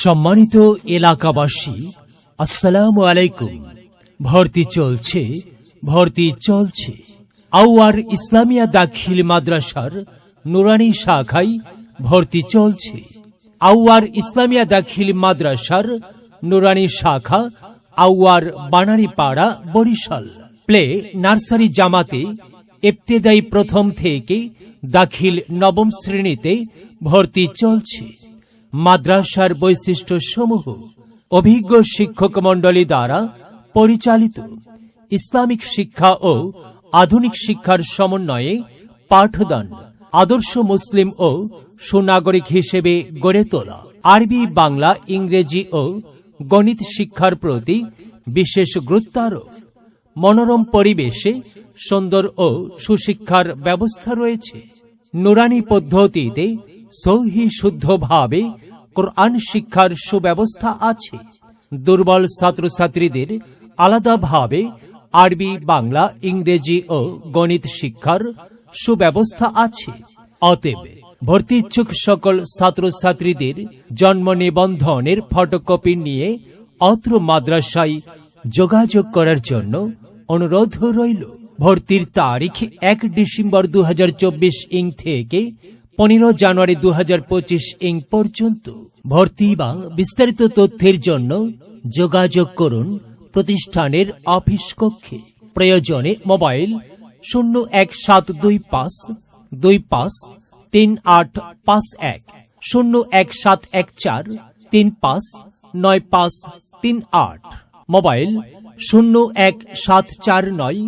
সম্মানিত এলাকাবাসী, আসসালামু আলাইকুম। ভর্তি চলছে ভর্তি চলছে। আউয়ার ইসলামিয়া দাখিল মাদ্রাসার নুরানি শাখায় ভর্তি চলছে। আউয়ার ইসলামিয়া দাখিল মাদ্রাসার নুরানি শাখা আউয়ার বানারীপাড়া বরিশাল। প্লে, নার্সারি জামাতে ইবতেদায়ী প্রথম থেকে দাখিল নবম শ্রেণীতে ভর্তি চলছে। মাদ্রাসার বৈশিষ্ট্য সমূহ অভিজ্ঞ শিক্ষক মণ্ডলী দ্বারা পরিচালিত। ইসলামিক শিক্ষা ও আধুনিক শিক্ষার সমন্বয়ে পাঠদান আদর্শ মুসলিম ও সুনাগরিক হিসেবে গড়ে তোলা। আরবি, বাংলা, ইংরেজি ও গণিত শিক্ষার প্রতি বিশেষ গুরুত্বারোপ। মনোরম পরিবেশে সুন্দর ও সুশিক্ষার ব্যবস্থা রয়েছে। নুরানি পদ্ধতিতে সহি শুদ্ধভাবে কোরআন শিক্ষার সুব্যবস্থা আছে। দুর্বল ছাত্রছাত্রীদের আলাদাভাবে আরবি, বাংলা, ইংরেজি ও গণিত শিক্ষার সুব্যবস্থা আছে। অতএব ভর্তি ইচ্ছুক সকল ছাত্রছাত্রীদের জন্ম নিবন্ধনের ফটোকপি নিয়ে অত্র মাদ্রাসায় যোগাযোগ করার জন্য অনুরোধ রইল। ভর্তির তারিখ এক ডিসেম্বর দু হাজার চব্বিশ ইং থেকে পনেরো জানুয়ারি দু হাজার পঁচিশ ইং পর্যন্ত ভর্তি বা বিস্তারিত তথ্যের জন্য যোগাযোগ করুন প্রতিষ্ঠানের অফিস কক্ষে। প্রয়োজনে মোবাইল শূন্য এক সাত দুই পাঁচ দুই পাঁচ তিন আট পাঁচ এক, শূন্য এক সাত এক চার তিন পাঁচ নয় পাঁচ তিন আট। মোবাইল শূন্য এক সাত চার নয়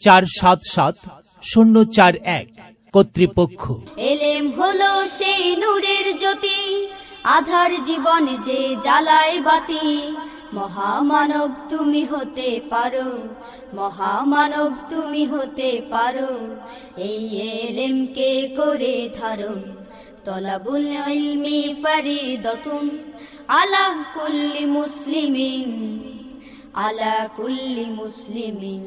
চার সাত সাত শূন্য চার এক। কর্তৃপক্ষ। এলেম হলো সেই নূরের জ্যোতি, আধার জীবন যে জ্বালায় বাতি। মহামানব তুমি হতে পারো, মহামানব তুমি হতে পারো, এই এলেমকে করে ধারণ। তলাবুল ইলমি ফারিদতুন আলা কুল্লি মুসলিমিন, আলা কুল্লি মুসলিমিন।